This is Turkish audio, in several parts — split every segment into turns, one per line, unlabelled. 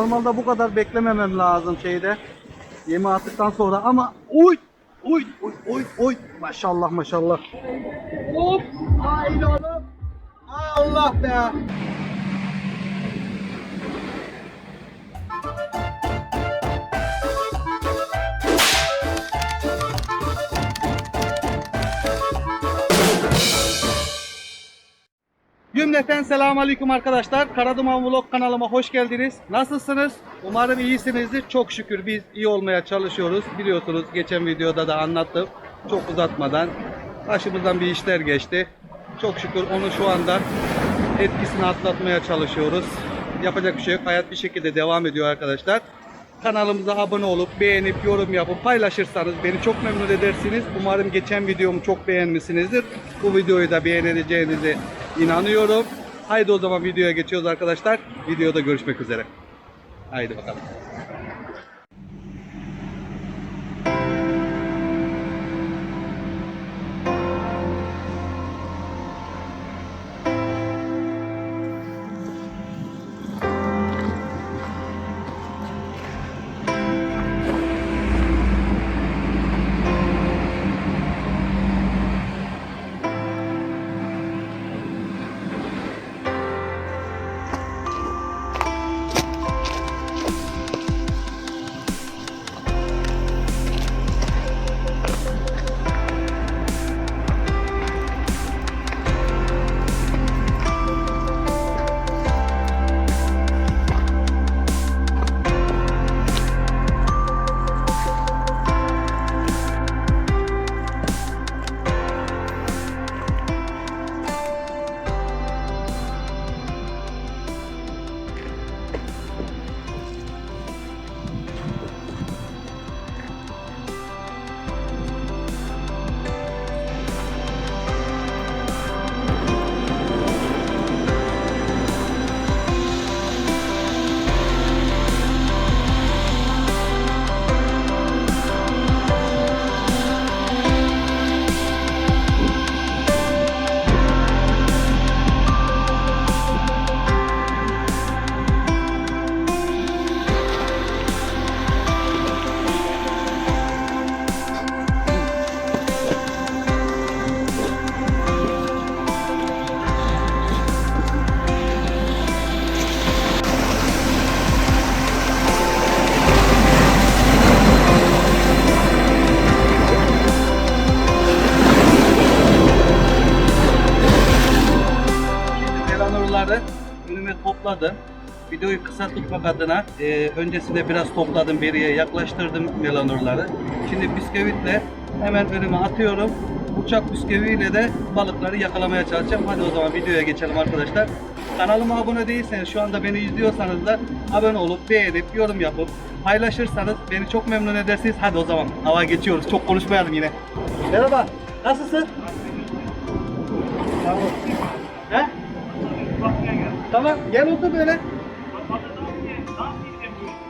Normalde bu kadar beklememem lazım şeyde. Yemi attıktan sonra ama uy uy uy uy uy maşallah maşallah. Hop haydi oğlum. Allah be. Cümleten selamun aleyküm arkadaşlar. Karaduman Vlog kanalıma hoş geldiniz. Nasılsınız? Umarım iyisinizdir. Çok şükür biz iyi olmaya çalışıyoruz. Biliyorsunuz geçen videoda da anlattım. Çok uzatmadan başımızdan bir işler geçti. Çok şükür onu şu anda etkisini atlatmaya çalışıyoruz. Yapacak bir şey yok. Hayat bir şekilde devam ediyor arkadaşlar. Kanalımıza abone olup beğenip yorum yapıp paylaşırsanız beni çok memnun edersiniz. Umarım geçen videomu çok beğenmişsinizdir. Bu videoyu da beğeneceğinize inanıyorum. Haydi o zaman videoya geçiyoruz arkadaşlar. Videoda görüşmek üzere. Haydi bakalım. Kısa tutmak adına e, öncesinde biraz topladım beriye yaklaştırdım melanurları. Şimdi bisküvitle hemen önüme atıyorum. Uçak bisküviyle de balıkları yakalamaya çalışacağım. Hadi o zaman videoya geçelim arkadaşlar. Kanalıma abone değilseniz şu anda beni izliyorsanız da abone olup beğenip yorum yapıp paylaşırsanız beni çok memnun edersiniz. Hadi o zaman hava geçiyoruz. Çok konuşmayalım yine. Merhaba. Nasılsın? Tamam. He? Tamam gel otur böyle.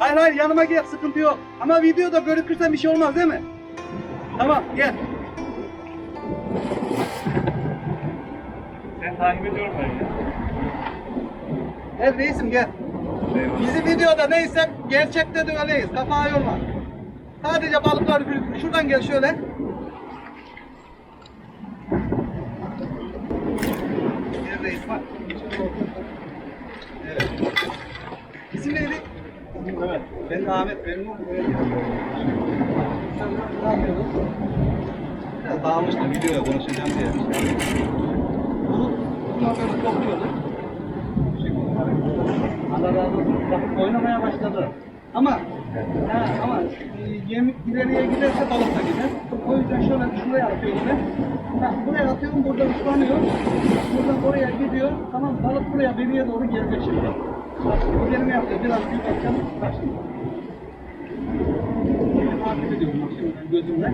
Hayır hayır yanıma gel sıkıntı yok. Ama videoda görükürsen bir şey olmaz değil mi? Tamam gel.
Ben takip ediyorum ben ya.
Gel reisim gel. Bizi videoda neyse gerçekte de öyleyiz. Kafa yorma. Sadece balıklar büyük. Şuradan gel şöyle. Gel reis bak. Evet. İsim neydi?
Evet.
Ben de Ahmet memnun Ne yapıyordun? Biraz dağılmıştım videoya konuşacağım diye. Bunu böyle olsun. Bak oynamaya başladı. Ama ha, ama e, yem ileriye giderse balık da gider. O yüzden şöyle şuraya atıyorum ben. Ha, buraya atıyorum burada ıslanıyor. Buradan oraya gidiyor. Tamam balık buraya beriye doğru gelecek şimdi. Yerime yapıyor. Biraz büyük. Yemi takip ediyorum ben gözümle.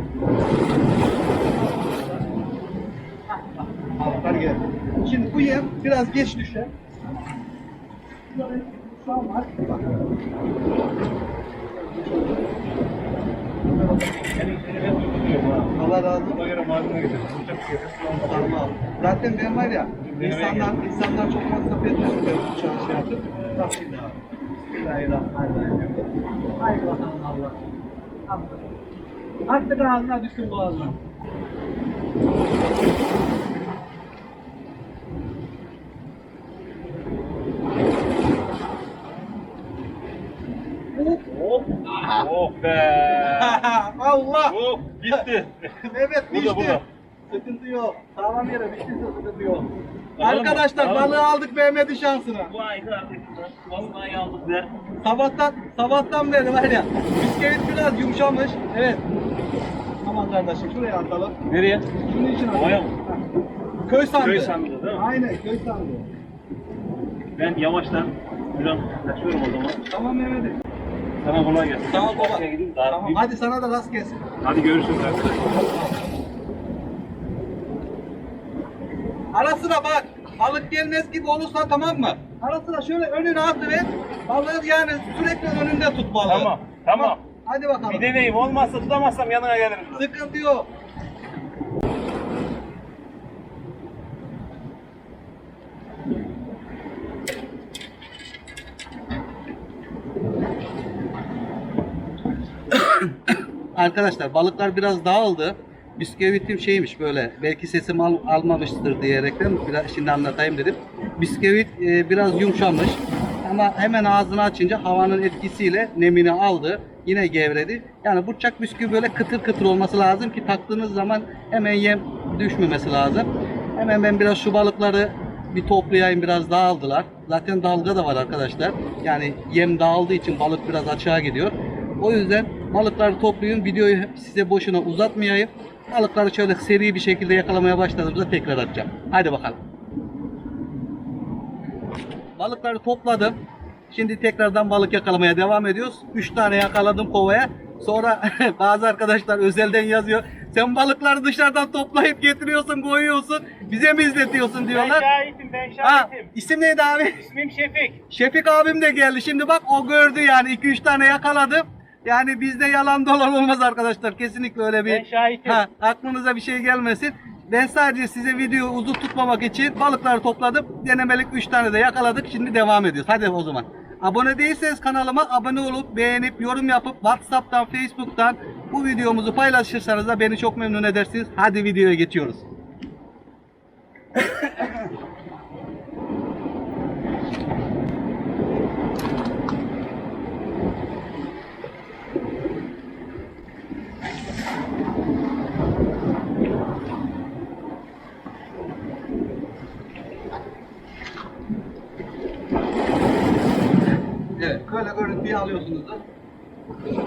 Balıklar geldi. Şimdi bu yem biraz geç düşer. Şu an var. Bak. Allah razı olsun. Tamam. Zaten ben var ya, insanlar, insanlar çok masraf etmiyor. Ben şey abi. Bismillahirrahmanirrahim. Haydi bakalım Allah. Attık ağzına düştüm boğazına.
Oh. Oh be.
Allah!
Oh gitti.
Evet
Bu da,
pişti.
bu da.
Sıkıntı yok. Sağlam yere pişti sıkıntı yok.
Tamam,
Arkadaşlar
tamam.
balığı aldık Mehmet'in şansına.
Vay kardeşim. Vallahi aldık der.
Sabahtan, sabahtan beri var ya bisküvit biraz yumuşamış. Evet. Aman kardeşim şuraya atalım.
Nereye?
Şunun için atalım.
Havaya mı?
Köy sandığı.
Köy sandığı değil mi?
Aynen köy sandığı.
Ben yavaştan biraz kaçıyorum o zaman.
Tamam Mehmet'im.
Sana kolay gelsin.
Ol baba. Tamam hadi sana da rast gelsin.
Hadi görüşürüz arkadaşlar.
Ara sıra bak balık gelmez gibi olursa tamam mı? Ara sıra şöyle önüne atıver. Balığı yani sürekli önünde tut balığı.
Tamam, tamam.
Hadi bakalım.
Bir deneyim olmazsa tutamazsam yanına gelirim.
Sıkıntı yok. Arkadaşlar balıklar biraz dağıldı. Bisküvitim şeymiş böyle belki sesim al, almamıştır diyerekten biraz şimdi anlatayım dedim. Bisküvit e, biraz yumuşamış ama hemen ağzını açınca havanın etkisiyle nemini aldı. Yine gevredi. Yani burçak bisküvi böyle kıtır kıtır olması lazım ki taktığınız zaman hemen yem düşmemesi lazım. Hemen ben biraz şu balıkları bir toplayayım biraz dağıldılar. Zaten dalga da var arkadaşlar. Yani yem dağıldığı için balık biraz açığa gidiyor. O yüzden balıkları toplayın. Videoyu size boşuna uzatmayayım. Balıkları şöyle seri bir şekilde yakalamaya başladığımızda tekrar atacağım. Hadi bakalım. Balıkları topladım. Şimdi tekrardan balık yakalamaya devam ediyoruz. 3 tane yakaladım kovaya. Sonra bazı arkadaşlar özelden yazıyor. Sen balıkları dışarıdan toplayıp getiriyorsun, koyuyorsun. Bize mi izletiyorsun
Ben
diyorlar.
şahitim, ben
Ha,
şahitim.
isim neydi abi?
İsmim Şefik.
Şefik abim de geldi. Şimdi bak o gördü yani 2-3 tane yakaladım. Yani bizde yalan dolan olmaz arkadaşlar. Kesinlikle öyle bir
Ben şahitim.
ha, aklınıza bir şey gelmesin. Ben sadece size videoyu uzun tutmamak için balıkları topladım. Denemelik 3 tane de yakaladık. Şimdi devam ediyoruz. Hadi o zaman. Abone değilseniz kanalıma abone olup beğenip yorum yapıp WhatsApp'tan, Facebook'tan bu videomuzu paylaşırsanız da beni çok memnun edersiniz. Hadi videoya geçiyoruz. Evet, görüntüyü alıyorsunuz da.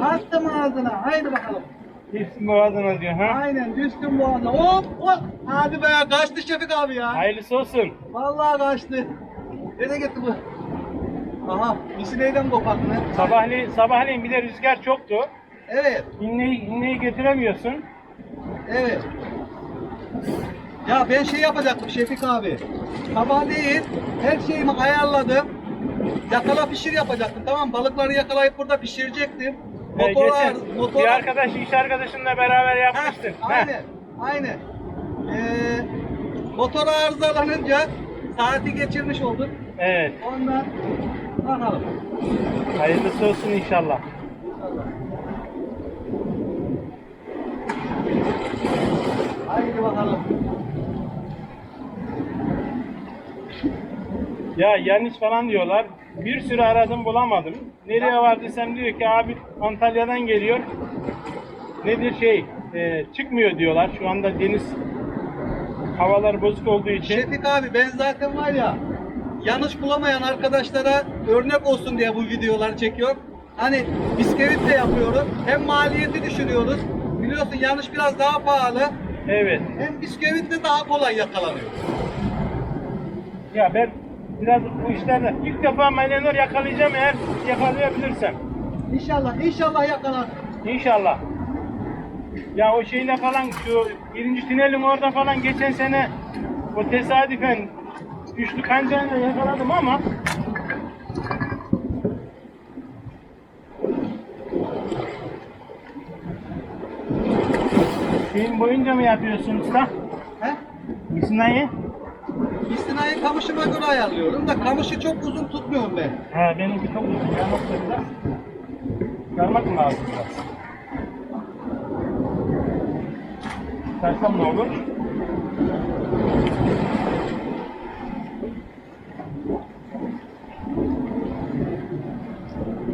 Attım ağzına. Haydi bakalım.
Hepsi boğazına diyor ha.
Aynen düştüm boğazına. Hop hop. Hadi be kaçtı Şefik abi ya.
Hayırlısı olsun.
Vallahi kaçtı. Nereye gitti bu? Aha, işi neyden koparttı ne?
Sabahleyin, sabahleyin bir de rüzgar çoktu.
Evet,
İnneyi, inneyi götüremiyorsun.
evet. Ya ben şey yapacaktım Şefik abi. Sabahleyin her şeyimi ayarladım. Yakala pişir yapacaktım tamam mı? Balıkları yakalayıp burada pişirecektim.
Ee,
Motor,
geçen
motor,
bir arkadaş, iş arkadaşınla beraber
Heh,
yapmıştın. Heh.
aynen, aynen. Ee, motor arızalanınca saati geçirmiş olduk.
Evet.
Ondan bakalım.
Hayırlısı olsun inşallah.
Haydi bakalım.
Ya yanlış falan diyorlar. Bir sürü aradım bulamadım. Nereye var desem diyor ki abi Antalya'dan geliyor. Nedir şey e, çıkmıyor diyorlar. Şu anda deniz havalar bozuk olduğu için.
Şefik abi ben zaten var ya yanlış bulamayan arkadaşlara örnek olsun diye bu videoları çekiyorum. Hani bisküvit de yapıyoruz. Hem maliyeti düşürüyoruz. Biliyorsun yanlış biraz daha pahalı.
Evet.
Hem bisküvit de daha kolay yakalanıyor.
Ya ben biraz bu işlerde ilk defa melenor yakalayacağım eğer yakalayabilirsem.
İnşallah, inşallah yakalarsın.
İnşallah. Ya o şeyle falan şu birinci tünelin orada falan geçen sene o tesadüfen üçlü kancayla yakaladım ama Şeyin boyunca mı yapıyorsun usta?
He?
Misinayı?
İstinayı kamışıma göre ayarlıyorum da kamışı çok uzun tutmuyorum ben.
He benimki çok uzun. Yarmak da biraz. Yarmak mı lazım biraz? Taşsam ne olur?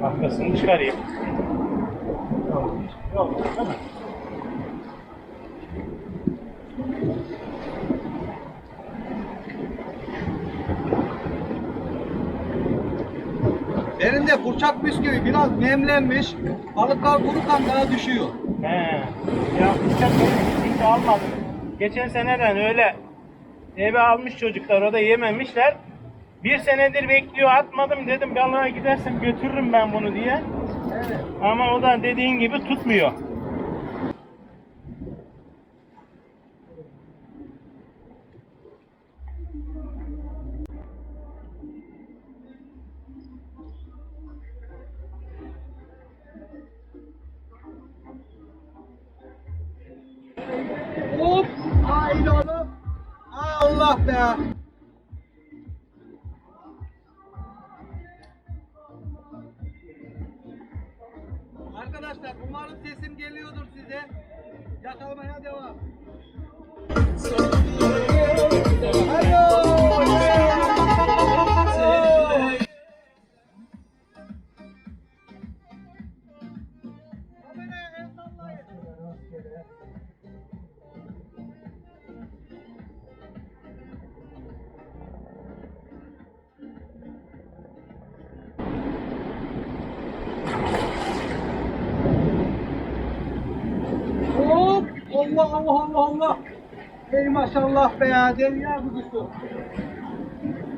Arkasını çıkarayım. Yok, yok, değil mi?
Kurçak bisküvi biraz nemlenmiş. Balıklar kurukan daha düşüyor.
He. Ya hiç almadım. Geçen seneden öyle eve almış çocuklar o da yememişler. Bir senedir bekliyor atmadım dedim balığa gidersem götürürüm ben bunu diye.
Evet.
Ama o da dediğin gibi tutmuyor.
Haydi oğlum. Allah be. Allah Allah Allah Allah! Ey maşallah be ya, derya kuzusu.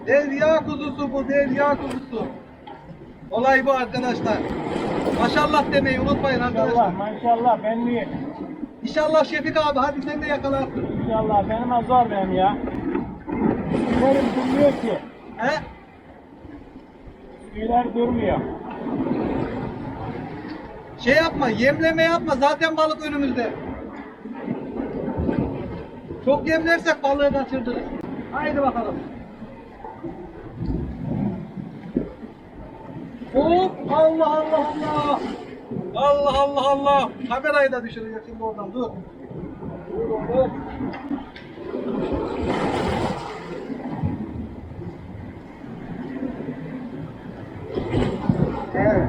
Derya kuzusu bu, derya kuzusu. Olay bu arkadaşlar. Maşallah demeyi unutmayın arkadaşlar.
Maşallah maşallah ben niye?
İnşallah Şefik abi hadi sen de yakalarsın.
İnşallah benim az zor benim ya. Benim durmuyor ki.
He?
Tüyler durmuyor.
Şey yapma, yemleme yapma. Zaten balık önümüzde. Çok yemlersek balığı kaçırdırız. Haydi bakalım. Hop! Allah Allah Allah! Allah Allah Allah! Kamerayı da düşürecek şimdi oradan. Dur. Dur oğlum. Evet.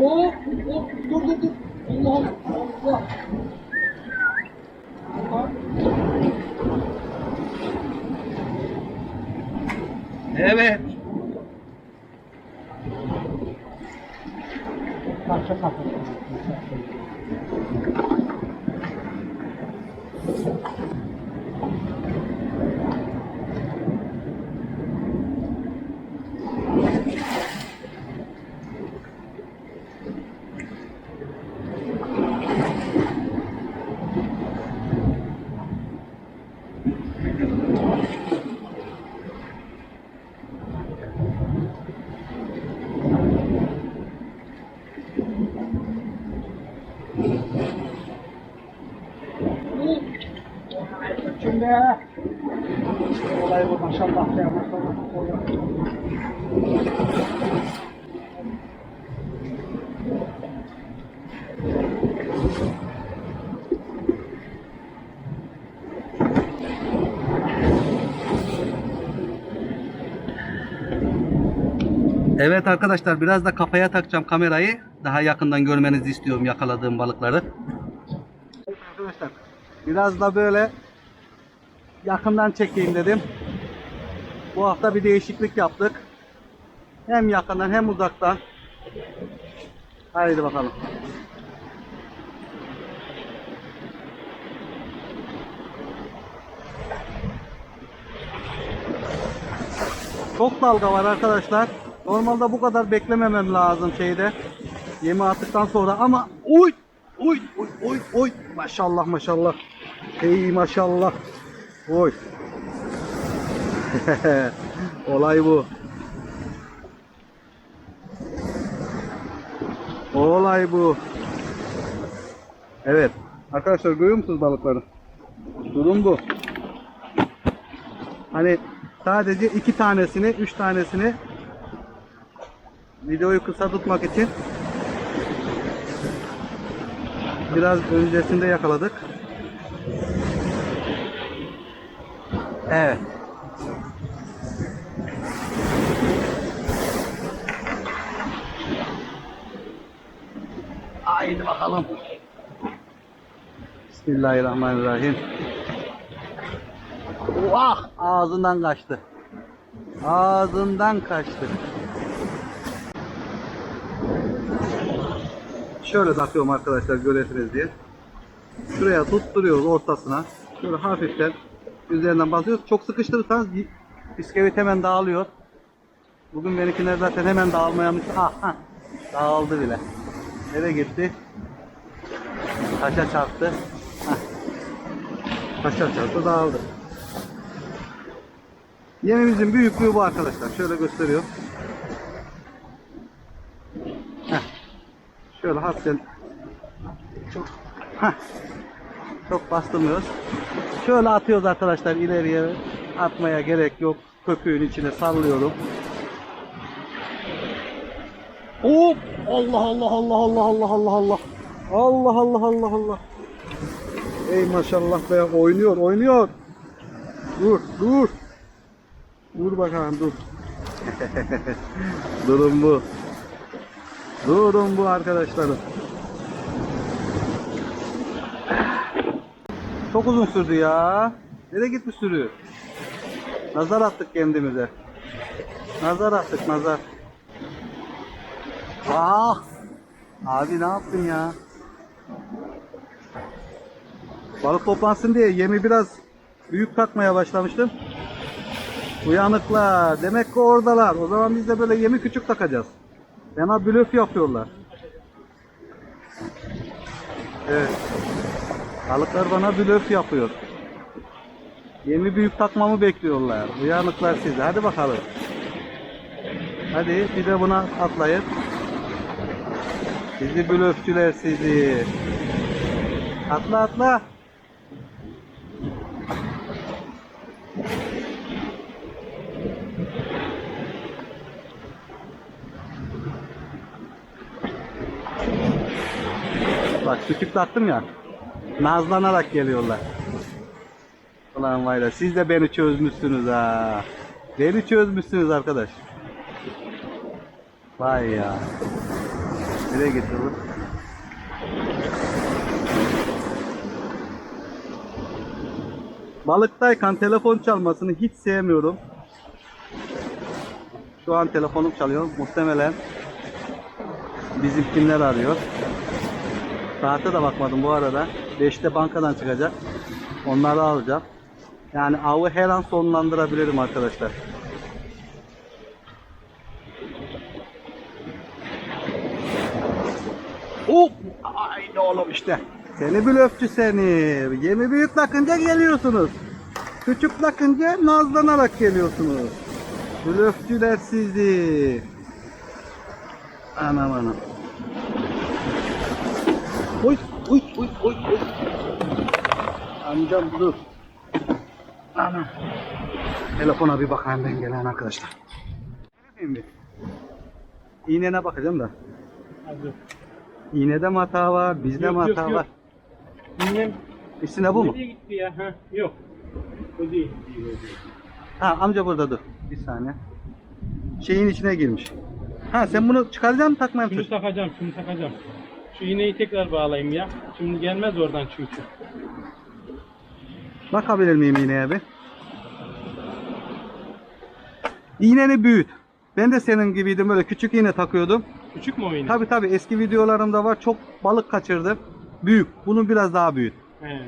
Hop, hop, dur dur dur. Allah Allah. Evet.
Parça kapı. Şimdi olay bu maşallah ya maşallah.
Evet arkadaşlar biraz da kafaya takacağım kamerayı. Daha yakından görmenizi istiyorum yakaladığım balıkları. Arkadaşlar biraz da böyle yakından çekeyim dedim. Bu hafta bir değişiklik yaptık. Hem yakından hem uzaktan. Haydi bakalım. Çok dalga var arkadaşlar. Normalde bu kadar beklememem lazım şeyde. Yemi attıktan sonra ama uy uy uy uy uy maşallah maşallah. Ey maşallah. Oy. Olay bu. Olay bu. Evet. Arkadaşlar görüyor musunuz balıkları? Durum bu. Hani sadece iki tanesini, üç tanesini videoyu kısa tutmak için biraz öncesinde yakaladık. Evet. Haydi bakalım. Bismillahirrahmanirrahim. Vah! Ağzından kaçtı. Ağzından kaçtı. Şöyle takıyorum arkadaşlar göresiniz diye. Şuraya tutturuyoruz ortasına. Şöyle hafiften üzerinden basıyoruz. Çok sıkıştırırsanız bisküvit hemen dağılıyor. Bugün benimkiler zaten hemen dağılmaya müsait. Ah, ah, dağıldı bile. Nereye gitti? Taşa çarptı. Hah. Taşa çarptı dağıldı. Yemimizin büyüklüğü bu arkadaşlar. Şöyle gösteriyor. Şöyle hafiften çok Heh. çok bastırmıyoruz. Şöyle atıyoruz arkadaşlar ileriye atmaya gerek yok. Köpüğün içine sallıyorum. Hop! Allah Allah Allah Allah Allah Allah Allah. Allah Allah Allah Allah. Ey maşallah be oynuyor oynuyor. Dur dur. Dur bakalım dur. Durum bu. Durum bu arkadaşlarım. Çok uzun sürdü ya. Nereye gitti sürü? Nazar attık kendimize. Nazar attık nazar. Ah! Abi ne yaptın ya? Balık toplansın diye yemi biraz büyük takmaya başlamıştım. Uyanıklar. Demek ki oradalar. O zaman biz de böyle yemi küçük takacağız. Fena blöf yapıyorlar. Evet. Balıklar bana blöf yapıyor. Yemi büyük takmamı bekliyorlar. Uyanıklar size. Hadi bakalım. Hadi bir de buna atlayın. Sizi blöfçüler sizi. Atla atla. Küçük taktım ya. Nazlanarak geliyorlar. Ulan vay be, siz de beni çözmüşsünüz ha. Beni çözmüşsünüz arkadaş. Vay ya. Nereye gitti bu? Balıktayken telefon çalmasını hiç sevmiyorum. Şu an telefonum çalıyor. Muhtemelen bizimkinler arıyor. Saate de bakmadım bu arada. 5'te bankadan çıkacak. Onları alacağım. Yani avı her an sonlandırabilirim arkadaşlar. Hop! Haydi oğlum işte. Seni blöfçü seni. Yemi büyük takınca geliyorsunuz. Küçük takınca nazlanarak geliyorsunuz. Blöfçüler sizi. Anam anam. Oy oy oy oy oy. Amcam dur. Anam. Telefona bir bakayım ben gelen arkadaşlar. Şimdi. İğnene bakacağım da.
Hadi.
İğnede mi hata var, bizde
Yok,
mi
yok,
hata
yok.
var?
Bilmem.
İçine bu mu?
Nereye gitti ya? Ha, yok. O değil.
Ha amca burada dur. Bir saniye. Şeyin içine girmiş. Ha sen bunu çıkaracaksın mı takmaya mı
Şunu takacağım, şunu takacağım. Şu iğneyi tekrar bağlayayım ya. Şimdi gelmez oradan çünkü.
Bakabilir miyim iğneye bir? İğneni büyüt. Ben de senin gibiydim böyle küçük iğne takıyordum.
Küçük mü o iğne?
Tabi tabi eski videolarımda var çok balık kaçırdım. Büyük. Bunun biraz daha büyük.
He.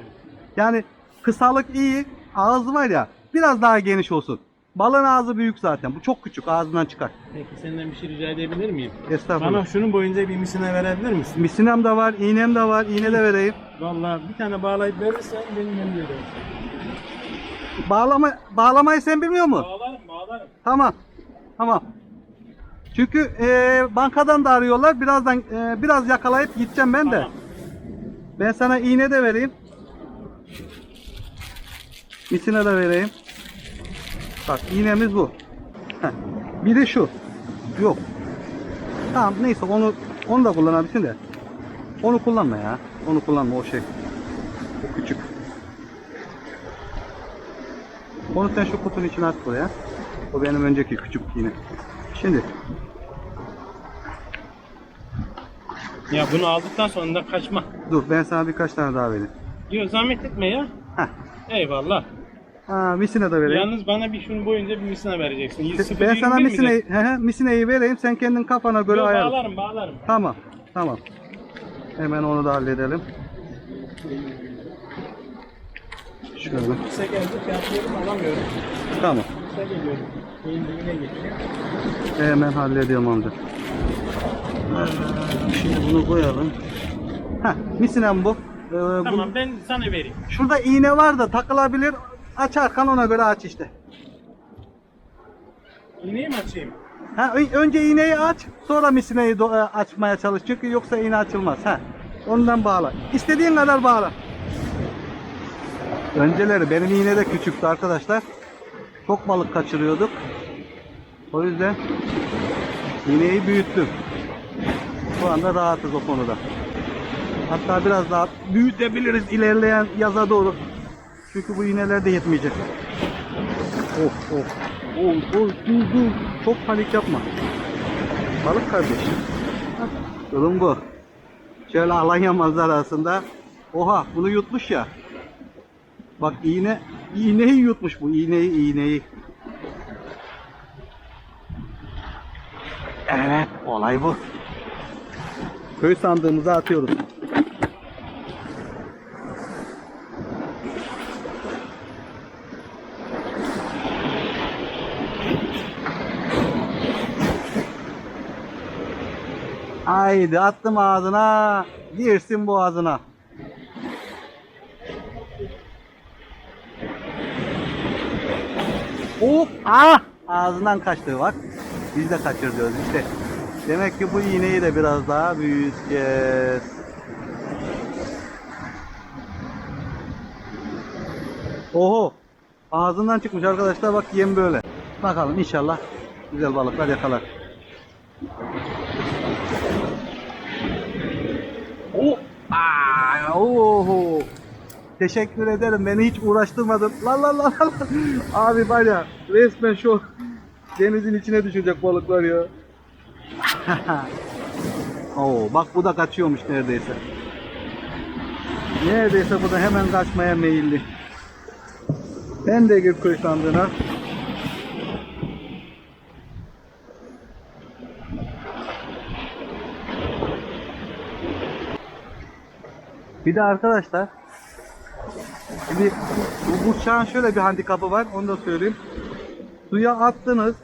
Yani kısalık iyi. Ağız var ya biraz daha geniş olsun. Balığın ağzı büyük zaten. Bu çok küçük ağzından çıkar.
Peki senden bir şey rica edebilir miyim?
Estağfurullah.
Bana şunun boyunca bir misine verebilir misin?
Misinem de var, iğnem de var. İğne de vereyim.
Vallahi bir tane bağlayıp verirsen benim elimde de.
Bağlama bağlamayı sen bilmiyor musun?
Bağlarım bağlarım.
Tamam. Tamam. Çünkü e, bankadan da arıyorlar. Birazdan e, biraz yakalayıp gideceğim ben de.
Tamam.
Ben sana iğne de vereyim. İçine de vereyim. Bak iğnemiz bu. Heh. Bir de şu. Yok. Tamam neyse onu onu da kullanabilirsin de. Onu kullanma ya. Onu kullanma o şey. O küçük. Onu sen şu kutunun içine at buraya. O benim önceki küçük iğne. Şimdi
Ya bunu aldıktan sonra da kaçma.
dur ben sana birkaç tane daha vereyim.
Yok zahmet etme ya.
Heh.
Eyvallah.
Ha, misine de vereyim.
Yalnız bana bir şunu boyunca bir misine vereceksin.
ben
0.21
sana
mi
misineyi,
de?
he he, misineyi vereyim. Sen kendin kafana göre
Yok,
ayarla.
bağlarım bağlarım.
Tamam. Tamam. Hemen onu da halledelim. Şöyle.
Kısa geldi şey yapıyorum alamıyorum.
Tamam.
Kısa geliyorum. Beyin dibine geçiyor.
Hemen hallediyorum amca. Şimdi bunu koyalım. Heh, misinem bu. Ee, bu-
Tamam ben sana vereyim.
Şurada iğne var da takılabilir. Aç arkan ona göre aç işte.
İğneyi mi açayım?
Ha, önce iğneyi aç, sonra misineyi e, açmaya çalış. Çünkü yoksa iğne açılmaz. Ha. Ondan bağla. İstediğin kadar bağla. Önceleri benim iğne de küçüktü arkadaşlar. Çok balık kaçırıyorduk. O yüzden iğneyi büyüttüm. Şu anda rahatız o konuda. Hatta biraz daha büyütebiliriz ilerleyen yaza doğru. Çünkü bu iğneler de yetmeyecek. Of of. Oh, oh, dur dur. Çok panik yapma. Balık kardeş. Hah, Durum bu. Şöyle Alanya manzarasında. Oha bunu yutmuş ya. Bak iğne, iğneyi yutmuş bu. iğneyi, iğneyi. Evet, olay bu. Köy sandığımıza atıyoruz. Haydi attım ağzına. Girsin boğazına. Hop! Ah! Ağzından kaçtı bak. Biz de kaçırıyoruz işte. Demek ki bu iğneyi de biraz daha büyüteceğiz. Oho! Ağzından çıkmış arkadaşlar bak yem böyle. Bakalım inşallah güzel balıklar yakalar. Oho. Teşekkür ederim. Beni hiç uğraştırmadın. La la la la. Abi var ya resmen şu denizin içine düşecek balıklar ya. Oo, bak bu da kaçıyormuş neredeyse. Neredeyse bu da hemen kaçmaya meyilli. Sen de gir köy Bir de arkadaşlar Şimdi bu bıçağın şöyle bir handikapı var onu da söyleyeyim. Suya attınız.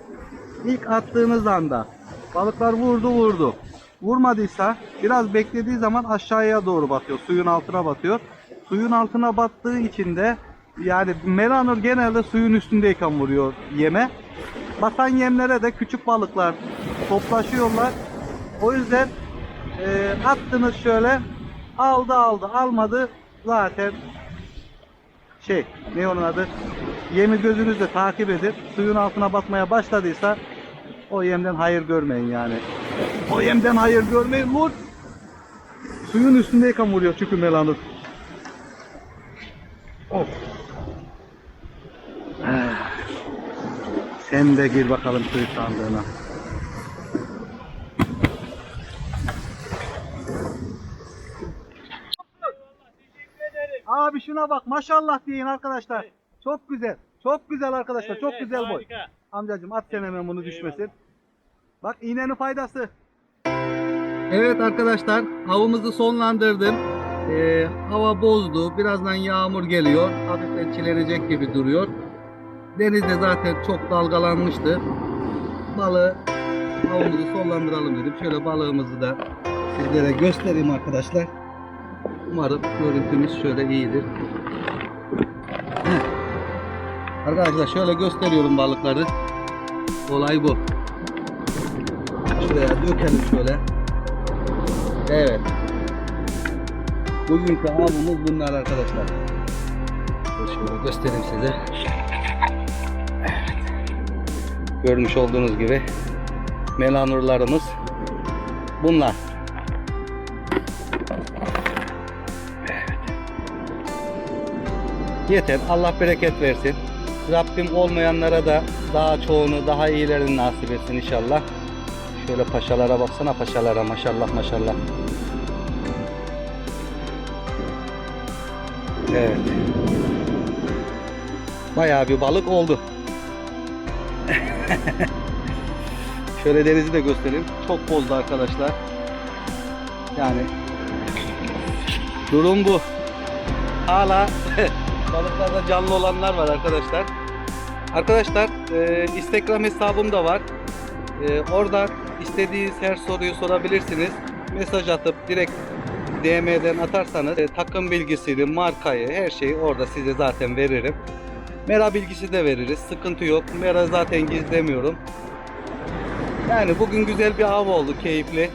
ilk attığınız anda balıklar vurdu vurdu. Vurmadıysa biraz beklediği zaman aşağıya doğru batıyor. Suyun altına batıyor. Suyun altına battığı için de yani melanur genelde suyun üstündeyken vuruyor yeme. Batan yemlere de küçük balıklar toplaşıyorlar. O yüzden e, attınız şöyle aldı aldı almadı zaten şey ne onun adı yemi gözünüzle takip edip suyun altına batmaya başladıysa o yemden hayır görmeyin yani. O yemden hayır görmeyin vur. Suyun üstündeyken vuruyor çünkü melanur. Of. Ah. Sen de gir bakalım suyu sandığına. Abi şuna bak maşallah deyin arkadaşlar. Çok güzel. Çok güzel arkadaşlar. çok
Evet,
güzel boy. Amcacım at sen hemen bunu düşmesin. Bak iğnenin faydası. Evet arkadaşlar avımızı sonlandırdım. Ee, hava bozdu. Birazdan yağmur geliyor. Hafiften çilenecek gibi duruyor. Denizde zaten çok dalgalanmıştı. Balığı avımızı sonlandıralım dedim. Şöyle balığımızı da sizlere göstereyim arkadaşlar. Umarım görüntümüz şöyle iyidir. Arkadaşlar şöyle gösteriyorum balıkları. Olay bu. Şuraya dökelim şöyle. Evet. Bugünkü avımız bunlar arkadaşlar. Şöyle göstereyim size. Görmüş olduğunuz gibi melanurlarımız bunlar. Yeter. Allah bereket versin. Rabbim olmayanlara da daha çoğunu, daha iyilerini nasip etsin inşallah. Şöyle paşalara baksana paşalara maşallah maşallah. Evet. Bayağı bir balık oldu. Şöyle denizi de göstereyim. Çok bozdu arkadaşlar. Yani durum bu. Hala balıklarda canlı olanlar var arkadaşlar. Arkadaşlar e, Instagram hesabım da var. E, oradan istediğiniz her soruyu sorabilirsiniz. Mesaj atıp direkt DM'den atarsanız e, takım bilgisini, markayı, her şeyi orada size zaten veririm. Mera bilgisi de veririz. Sıkıntı yok. Mera zaten gizlemiyorum. Yani bugün güzel bir av oldu, keyifli.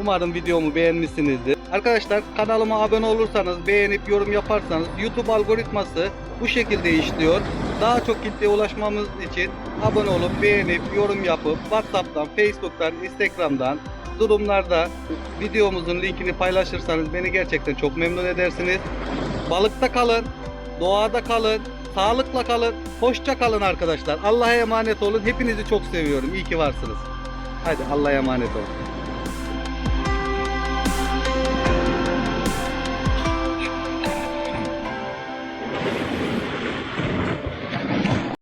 Umarım videomu beğenmişsinizdir. Arkadaşlar kanalıma abone olursanız, beğenip yorum yaparsanız YouTube algoritması bu şekilde işliyor. Daha çok kitleye ulaşmamız için abone olup, beğenip, yorum yapıp WhatsApp'tan, Facebook'tan, Instagram'dan durumlarda videomuzun linkini paylaşırsanız beni gerçekten çok memnun edersiniz. Balıkta kalın, doğada kalın, sağlıkla kalın, hoşça kalın arkadaşlar. Allah'a emanet olun. Hepinizi çok seviyorum. İyi ki varsınız. Hadi Allah'a emanet olun.